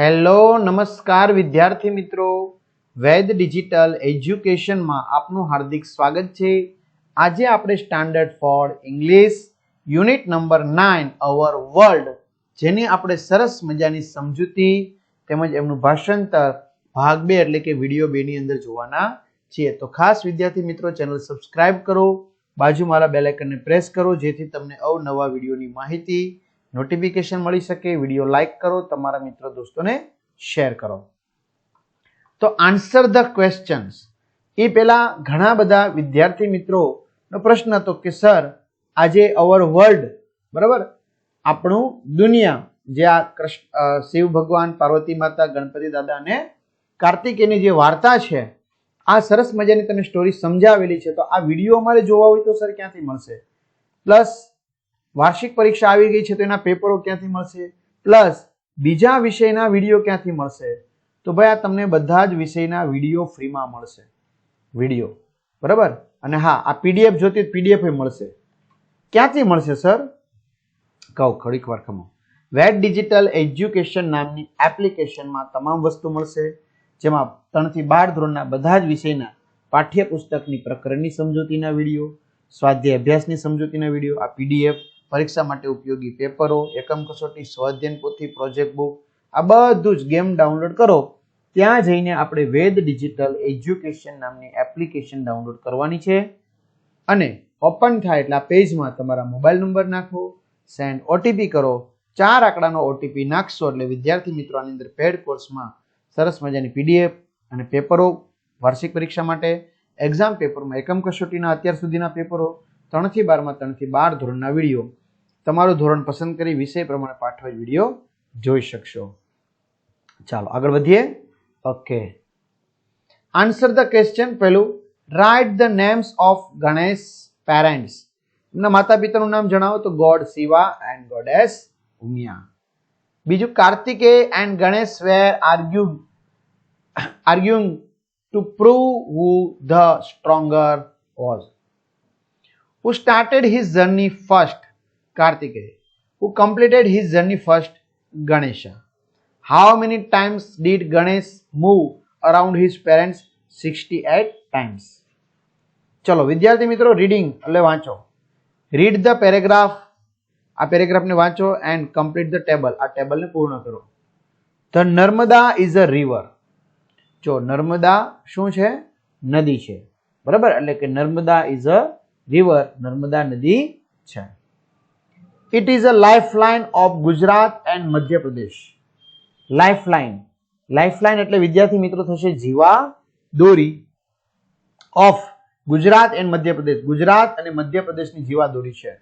Hello, નમસ્કાર વિદ્યાર્થી મિત્રો. વેદ ડિજિટલ એજ્યુકેશનમાં આપનું હાર્દિક સ્વાગત છે. આજે આપણે standard four English, unit number nine, our world, જેની આપણે સરસ મજાની સમજૂતી તેમજ એમનું ભાષાંતર ભાગ બે એટલે કે વીડિયો બેની અંદર જોવાના છીએ. તો ખાસ વિદ્યાર્થી મિત્રો, ચેનલ સબસ્ક્રાઇબ કરો. બાજુ મારા બેલ પ્રેસ કરો, જેથી તમને અવનવા વિડીયોની માહિતી નોટિફિકેશન મળી શકે વીડિયો લાઈક કરો, તમારા મિત્રો દોસ્તોને શેર કરો. તો આન્સર ધ ક્વેશ્ચન્સ એ પહેલા ઘણા બધા વિદ્યાર્થી મિત્રોનો પ્રશ્ન હતો કે સર આજે અવર વર્લ્ડ બરાબર? આપણું દુનિયા, જે આ કૃષ્ણ શિવ ભગવાન, પાર્વતી માતા, ગણપતિ દાદા અને કાર્તિકેયની જે વાર્તા છે, આ સરસ મજાની તમે સ્ટોરી સમજાવેલી છે. તો આ વીડિયો અમારે જોવા હોય તો સર ક્યાંથી મળશે? પ્લસ વાર્ષિક પરીક્ષા આવી ગઈ છે તો એના પેપરો ક્યાંથી મળશે? પ્લસ બીજા વિષયના વીડિયો ક્યાંથી મળશે? તો ભાઈ આ તમને બધા જ વિષયના વીડિયો ફ્રીમાં મળશે. વીડિયો. બરાબર? અને હા, આ પીડીએફ જોતી પીડીએફ મળશે. ક્યાંથી મળશે, સર? કહું ખડીક વાર ખમો વેટ ડિજિટલ એજ્યુકેશન નામની એપ્લિકેશનમાં તમામ વસ્તુ મળશે, જેમાં ત્રણથી બાર ધોરણના બધા જ વિષયના પાઠ્યપુસ્તકની પ્રકરણની સમજૂતીના વીડિયો, સ્વાધ્યાય અભ્યાસની સમજૂતીના વીડિયો, આ પીડીએફ પરીક્ષા માટે ઉપયોગી પેપરો, એકમ કસોટી સ્વાધ્યન પોથી પ્રોજેક્ટ બુક આ બધું જ ગેમ ડાઉનલોડ કરો. ત્યાં જઈને આપણે વેદ ડિજિટલ એજ્યુકેશન નામની એપ્લિકેશન ડાઉનલોડ કરવાની છે. અને ઓપન થાય એટલે આ પેજમાં તમારા મોબાઈલ નંબર નાખો સેન્ડ ઓટીપી કરો. ચાર આંકડાનો ઓટીપી નાખશો એટલે વિદ્યાર્થી મિત્રો આની અંદર પેડ કોર્સમાં સરસ મજાની પીડીએફ અને પેપરો, વાર્ષિક પરીક્ષા માટે એક્ઝામ પેપરમાં એકમ કસોટીના અત્યાર સુધીના પેપરો, ત્રણથી બારમાં ત્રણથી બાર ધોરણના વીડિયો તમારું ધોરણ પસંદ કરી વિષય પ્રમાણે પાઠવેલ વીડિયો જોઈ શકશો. ચાલો, આગળ વધીએ. ઓકે આન્સર ધ ક્વેશ્ચન પહેલું right the names of Ganesh parents એમના માતા પિતાનું નામ જણાવો તો god Shiva and goddess Umiya. બીજું Kartikeya and Ganesh were argue arguing to prove who the stronger was who started his journey first? Kartikeya who completed his journey first, ganesha. How many times did ganesh move around his parents? 68 times. ચલો, વિદ્યાર્થી મિત્રો reading એટલે વાંચો. Read the paragraph આ પેરેગ્રાફને વાંચો and complete the table આ ટેબલને પૂર્ણ કરો. The Narmada is a river જો નર્મદા શું છે? નદી છે. બરાબર? એટલે કે Narmada is a river Narmada નદી છે. It is a life line of Gujarat and Madhya Pradesh Lifeline. Lifeline એટલે વિદ્યાર્થી મિત્રો થશે જીવા દોરી ઓફ ગુજરાત એન્ડ મધ્યપ્રદેશ ગુજરાત અને મધ્યપ્રદેશની જીવા દોરી છે.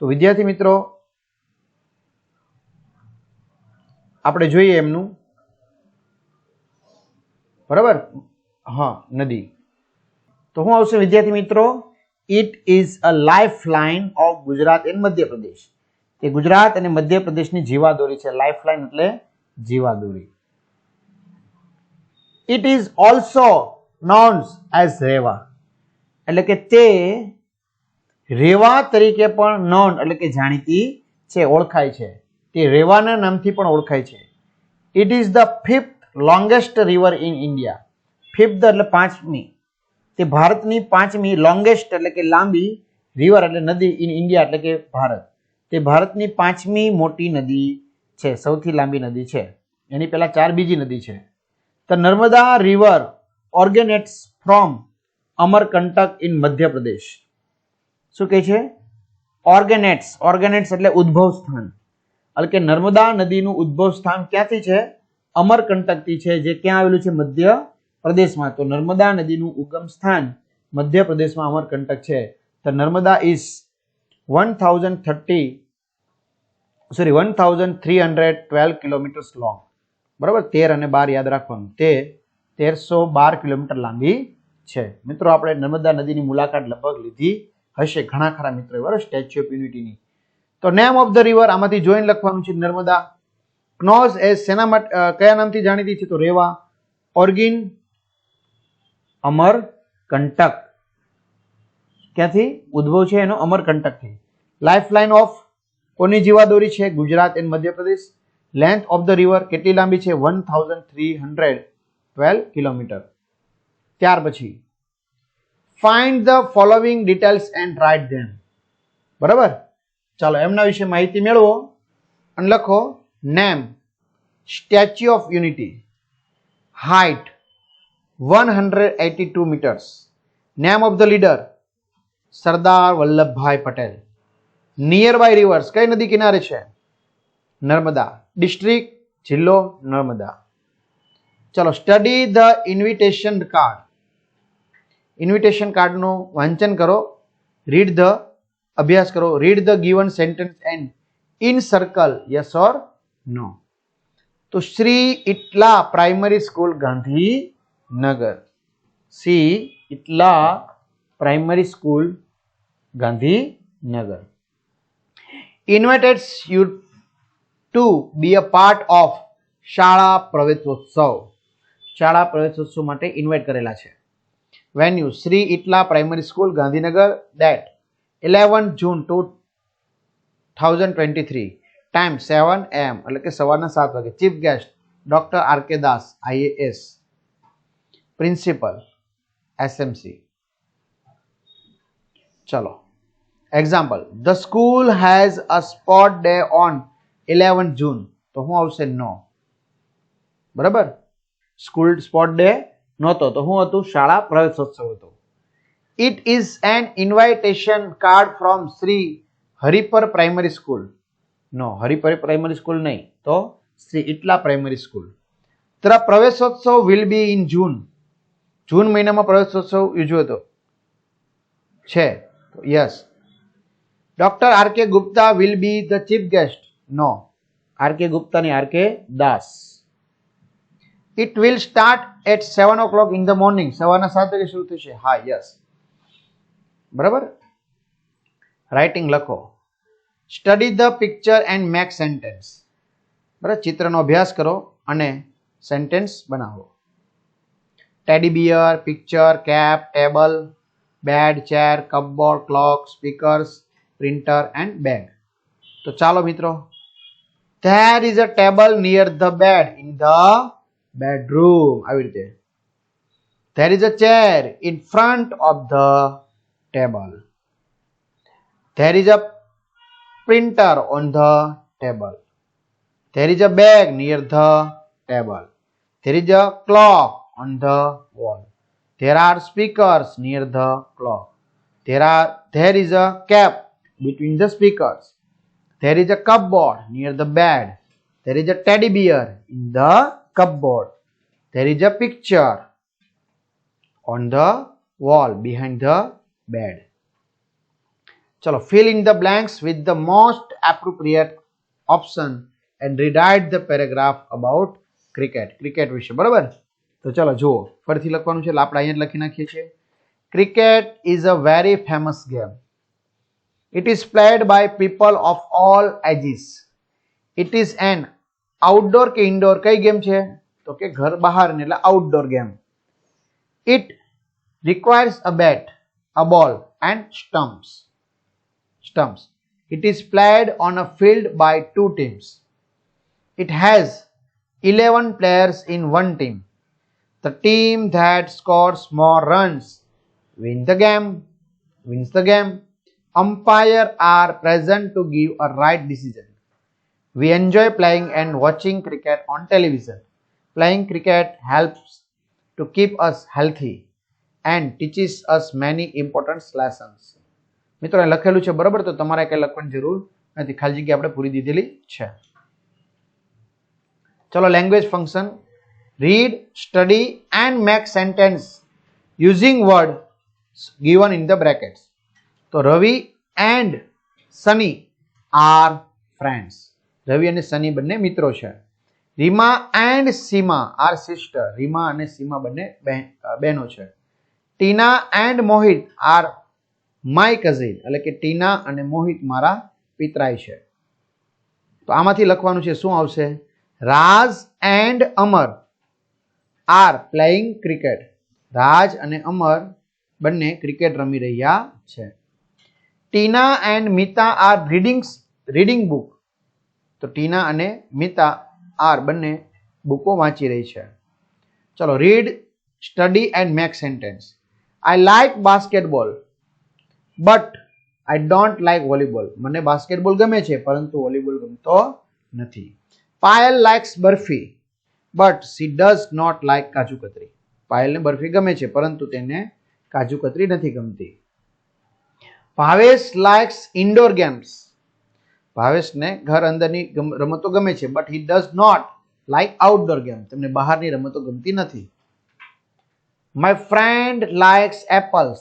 તો વિદ્યાર્થી મિત્રો, આપણે જોઈએ એમનું. બરાબર? હા, નદી. તો શું આવશે વિદ્યાર્થી મિત્રો? It is a life line of Gujarat and Madhya Pradesh એ ગુજરાત અને મધ્યપ્રદેશની જીવાદોરી છે લાઈફ લાઇન એટલે જીવાદોરી. It is also known as Reva. એટલે કે તે રેવા તરીકે પણ નોન એટલે કે જાણીતી છે, ઓળખાય છે. તે રેવાના નામથી પણ ઓળખાય છે. It is the fifth longest river in India fifth એટલે પાંચમી. તે ભારતની પાંચમી લોંગેસ્ટ એટલે કે લાંબી રિવર એટલે નદી ઇન ઇન્ડિયા એટલે કે ભારત. તે ભારતની પાંચમી મોટી નદી છે, સૌથી લાંબી નદી છે. એની પહેલાં ચાર બીજી નદી છે. The Narmada river originates from Amarkantak in Madhya Pradesh. શું કહે છે? ઓર્ગેનેટ્સ ઓર્ગેનેટ્સ એટલે ઉદ્ભવ સ્થાન. એટલે કે નર્મદા નદીનું ઉદ્ભવ સ્થાન ક્યાંથી છે? અમરકંટકથી છે, જે ક્યાં આવેલું છે? મધ્ય પ્રદેશમાં તો નર્મદા નદીનું ઉગમ સ્થાન મધ્યપ્રદેશમાં અમરકંટક છે. તો Narmada is one thousand thirty sorry one thousand three hundred twelve kilometres long બરાબર? તેર અને બાર યાદ રાખવાનું. તે તેરસો બાર કિલોમીટર લાંબી છે. મિત્રો, આપણે નર્મદા નદીની મુલાકાત લગભગ લીધી હશે. ઘણા ખરા મિત્રો બરાબર સ્ટેચ્યુ ઓફ યુનિટીની તો નેમ ઓફ ધ રિવર આમાંથી જોઈન લખવાનું છે નર્મદા. ક્નોઝ એ સેના માટે કયા નામથી જાણીતી છે? તો રેવા, ઓર્ગિન અમર કંટક ક્યાંથી? ઉદ્ભવ છે એનો અમરકંટકથી. લાઈફ લાઇન ઓફ કોની જીવાદોરી છે? Gujarat and Madhya Pradesh. Length of the river કેટલી લાંબી છે? One thousand three hundred twelve kilometre. ત્યાર પછી find the following details and write them બરાબર? ચાલો, એમના વિશે માહિતી મેળવો અને લખો name statue of unity height one hundred eighty two metres name of the leader Sardar Vallabhbhai Patel. Near by rivers કઈ નદી કિનારે છે? નર્મદા. ડિસ્ટ્રિક્ટ જિલ્લો નર્મદા. ચલો study the invitation card invitation કાર્ડનું વાંચન કરો. રીડ ધ અભ્યાસ કરો. Read the given sentence and encircle yes or no તો Shri Itla primary school, Gandhinagar. See Itla primary school, Gandhinagar. Invited you to be a part of શાળા પ્રવેશોત્સવ શાળા પ્રવેશોત્સવ માટે ઇન્વાઇટ કરેલા છે. Venue Shri Itla primary school Gandhinagar date eleven June two thousand twenty three time seven AM એટલે કે સવારના સાત વાગે chief guest doctor R K Das IAS principal SMC ચલો. Example the school has a sports day on eleven June તો શું આવશે નો. બરાબર? સ્કૂલ સ્પોટ ડે નહોતો. તો શું હતું શાળા પ્રવેશોત્સવ હતો. It is an invitation card from Shri Haripar primary school no Haripar primary school નહીં. તો શ્રી ઇટલા પ્રાઇમરી સ્કૂલ તરા પ્રવેશોત્સવ will be in June June મહિનામાં પ્રવેશોત્સવ યોજ્યો હતો. છે. Yes doctor R K Gupta will be the chief guest no R K ગુપ્તાની R K Das it will start at seven o'clock in the morning સવારના સાત વાગે શરૂ થશે હા યસ બરાબર રાઇટિંગ લખો. Study the picture and make sentence બરાબર? ચિત્રનો અભ્યાસ કરો અને સેન્ટેન્સ બનાવો. Teddy bear picture cap table bed chair cupboard clock speakers printer and bag તો ચાલો મિત્રો there is a table near the bed in the bedroom આવી રીતે there is a chair in front of the table. There is a printer on the table. There is a bag near the table. There is a clock on the wall. There are speakers near the clock. There are there is a cap between the speakers. There is a cupboard near the bed. There is a teddy bear in the cupboard. There is a picture on the wall behind the bed. Chalo, fill in the blanks with the most appropriate option and rewrite the paragraph about cricket. cricket વિશે બરાબર તો ચલો જુઓ ફરીથી લખવાનું છે એટલે આપણે અહીંયા લખી નાખીએ છીએ cricket is a very famous game it is played by people of all ages it is an outdoor કે ઇન્ડોર કઈ ગેમ છે તો કે ઘર બહાર એટલે outdoor game it requires a bat, a ball, and stumps. Stumps. It is played on a field by two teams. It has 11 players in one team. The team that scores more runs win the game. Wins the game. Umpire are present to give a right decision. We enjoy playing and watching cricket on television. Playing cricket helps to keep us healthy and teaches us many important lessons. મિત્રો અહીં લખેલું છે બરાબર તો તમારે કઈ લખવાની જરૂર નથી ખાલી જગ્યા આપણે પૂરી દીધેલી છે ચલો language function read study and make sentence using word given in the brackets તો Ravi and Sunny are friends Ravi અને સની બંને મિત્રો છે. Rima and Sima are sister Rima અને સીમા બંને બહેન- છે. Tina and Mohit are my cousin એટલે કે ટીના અને મોહિત મારા પિતરાય છે. તો આમાંથી લખવાનું છે શું આવશે? Raj and Amar are playing cricket Raj અને અમર બંને ક્રિકેટ રમી રહ્યા છે. Tina and Mita are readings, reading book. તો ટીના અને મિતા આર બંને બુકો વાંચી રહી છે. ચલો, read, study and make sentence. I like basketball but I don't like volleyball મને બાસ્કેટબોલ ગમે છે, પરંતુ વોલીબોલ ગમતો નથી. Payal likes barfi but she does not like kaju katri પાયલને barfi ગમે છે, પરંતુ તેને કાજુ કતરી નથી ગમતી. ભાવેશ લાઇક્સ ઇન્ડોર ગેમ્સ ભાવેશને ઘર અંદરની રમતો ગમે છે but he does not like outdoor game તેમને બહારની રમતો ગમતી નથી. My friend likes apples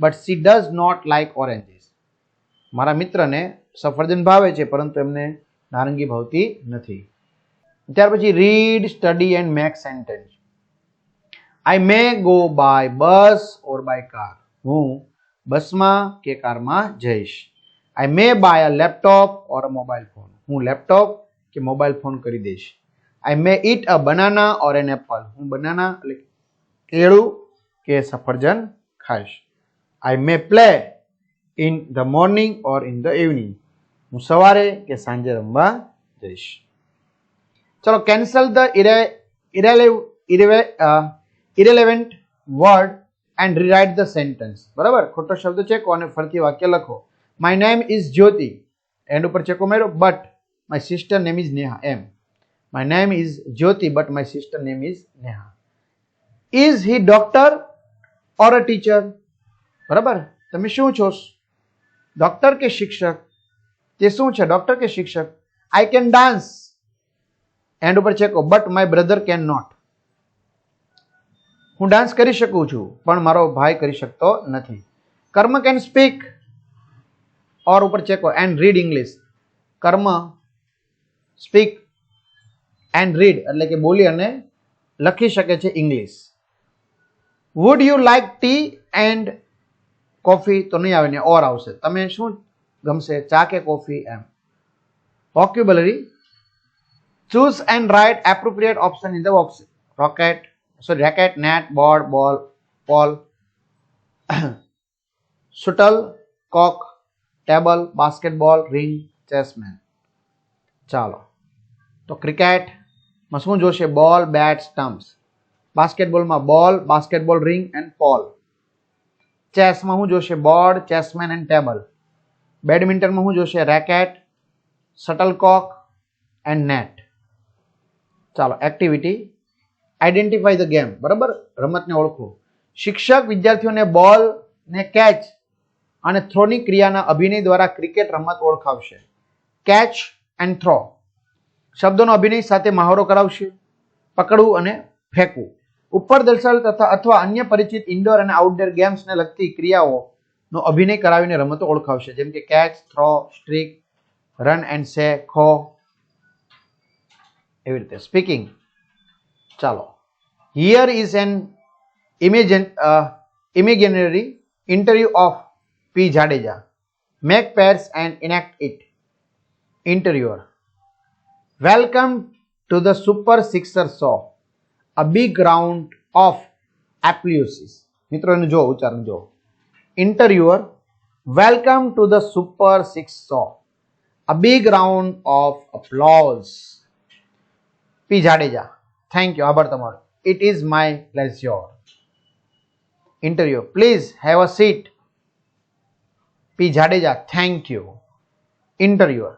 but she does not like oranges મારા મિત્રને સફરજન ભાવે છે, પરંતુ એમને નારંગી ભાવતી નથી. ત્યાર પછી read study and make sentence I may go by bus or by car હું બસમાં કે કારમાં જઈશ. I may buy a laptop or a mobile phone હું લેપટોપ કે મોબાઈલ ફોન કરી દઈશ. I may eat a banana or an apple હું બનાના એટલે કેળું કે સફરજન ખાઈશ. I may play in the morning or in the evening હું સવારે કે સાંજે રમવા જઈશ. ચલો cancel the irrelevant word and rewrite the sentence બરાબર? ખોટો શબ્દ ચેકો અને ફરીથી વાક્ય લખો? My name is Jyoti and ઉપર ચેકો માર્યો but my sister name is Neha M my name is Jyoti but my sister name is Neha is he doctor or a teacher બરાબર? તમે શું છો? ડોક્ટર કે શિક્ષક? તે શું છે? ડોક્ટર કે શિક્ષક? આઈ કેન ડાન્સ એન્ડ ઉપર ચેકો but my brother can not હું ડાન્સ કરી શકું છું, પણ મારો ભાઈ કરી શકતો નથી. કર્મ કેન સ્પીક ઓર ઉપર ચેકો એન્ડ રીડ ઇંગ્લિશ કર્મ સ્પીક એન્ડ રીડ એટલે કે બોલી અને લખી શકે છે English would you like tea and coffee તો નહીં આવે ને ઓર આવશે. તમે શું ગમશે? ચા કે coffee M? Vocabulary choose and write appropriate option in the box rocket sorry racket net board ball ball, shuttle, cock table basketball ring chessman ચાલો. તો ક્રિકેટમાં શું જોશે? બોલ બેટ stumps બાસ્કેટબોલમાં ball basketball ring and pole ચેસમાં શું જોશે? બોર્ડ ચેસમેન એન્ડ ટેબલ બેડમિન્ટનમાં શું જોશે? રેકેટ શટલકોક એન્ડ નેટ ચાલો એક્ટિવિટી આઈડેન્ટિફાઈ ધ ગેમ બરાબર? રમતને ઓળખો શિક્ષક વિદ્યાર્થીઓને બોલ ને કેચ અને થ્રોની ક્રિયાના અભિનય દ્વારા ક્રિકેટ રમત ઓળખાવશે. કેચ એન્ડ થ્રો શબ્દોનો અભિનય સાથે મહાવરો કરાવશે, પકડવું અને ફેંકવું. ઉપર દર્શાવેલ તથા અથવા અન્ય પરિચિત ઇન્ડોર અને આઉટડોર ગેમ્સને લગતી ક્રિયાઓનો અભિનય કરાવીને રમતો ઓળખાવશે. જેમ કે catch throw streak run and say ખો. એવી રીતે. સ્પીકિંગ ચાલો. here is an imagine imaginary interview of P Jadeja make pairs and enact it interviewer welcome to the super sixer show a big round of applauses મિત્રો એનું જો ઉચ્ચારણ જો interviewer welcome to the super six show a big round of applause P Jadeja thank you આભાર તમારો it is my pleasure. Interview. Please have a seat P Jadeja thank you Interviewer.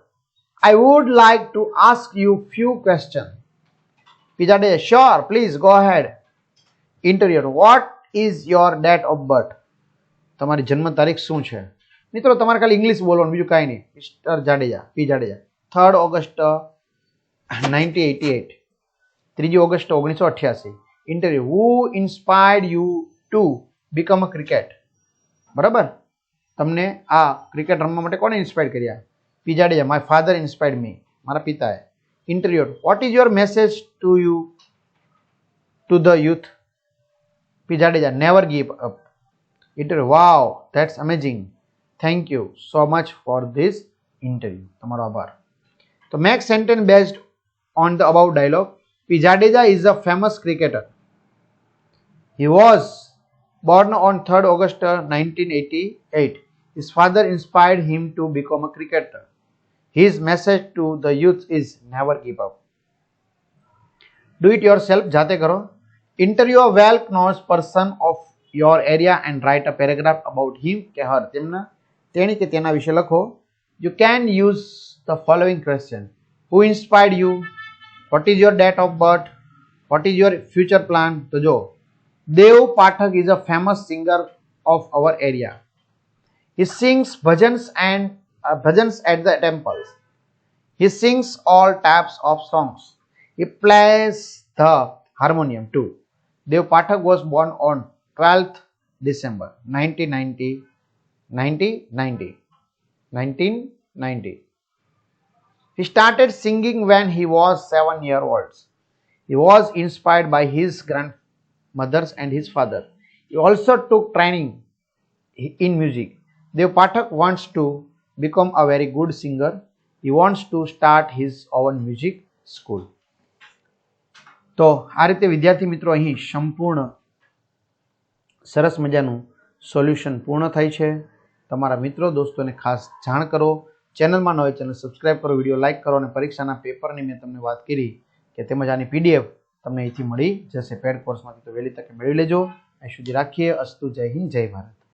I would like to ask you few question P. Jadeja. sure, please go ahead. Interviewer. what is your date of birth? તમારી જન્મ તારીખ શું છે મિત્રો તમારે ખાલી English બોલવાનું બીજું કાંઈ નહીં mister Jadeja P Jadeja third August nineteen eighty eight ત્રીજી ઓગસ્ટ ઓગણીસો અઠ્યાસી interview who inspired you to become a cricket બરાબર તમને આ ક્રિકેટ રમવા માટે કોને ઇન્સ્પાયર કર્યા P Jadeja my father inspired me મારા પિતાએ interviewer what is your message to you to the youth p jadeja never give up interview wow that's amazing thank you so much for this interview તમારો આભાર તો make sentence based on the above dialogue p jadeja is a famous cricketer he was born on 3rd august 1988 his father inspired him to become a cricketer His message to the youth is never give up. Do it yourself, જાતે કરો. Interview a well-known person of your area and write a paragraph about him કે her તેમના તેણી કે તેના વિશે લખો. You can use the following question. Who inspired you? What is your date of birth? What is your future plan? તો જો Dev Pathak is a famous singer of our area. He sings bhajans and uh, bhajans at the temples. He sings all types of songs. He plays the harmonium too. Dev Pathak was born on 12th December 1990. 1990. 1990. He started singing when he was seven year old. He was inspired by his grandmothers and his father. He also took training in music. Dev Pathak wants to become a very good singer. He wants to start his own music school. તો આ રીતે વિદ્યાર્થી મિત્રો અહીં સંપૂર્ણ સરસ મજાનું solution પૂર્ણ થાય છે તમારા મિત્રો દોસ્તોને ખાસ જાણ કરો ચેનલમાં ન હોય ચેનલ સબસ્ક્રાઈબ કરો, વીડિયો લાઇક કરો અને પરીક્ષાના પેપરની મેં તમને વાત કરી કે તેમજ આની પીડીએફ તમને અહીંથી મળી જશે. પેડ કોર્સમાંથી તો વહેલી તકે મેળવી લેજો. અહીં સુધી રાખીએ. અસ્તુ જય હિન્દ, જય ભારત.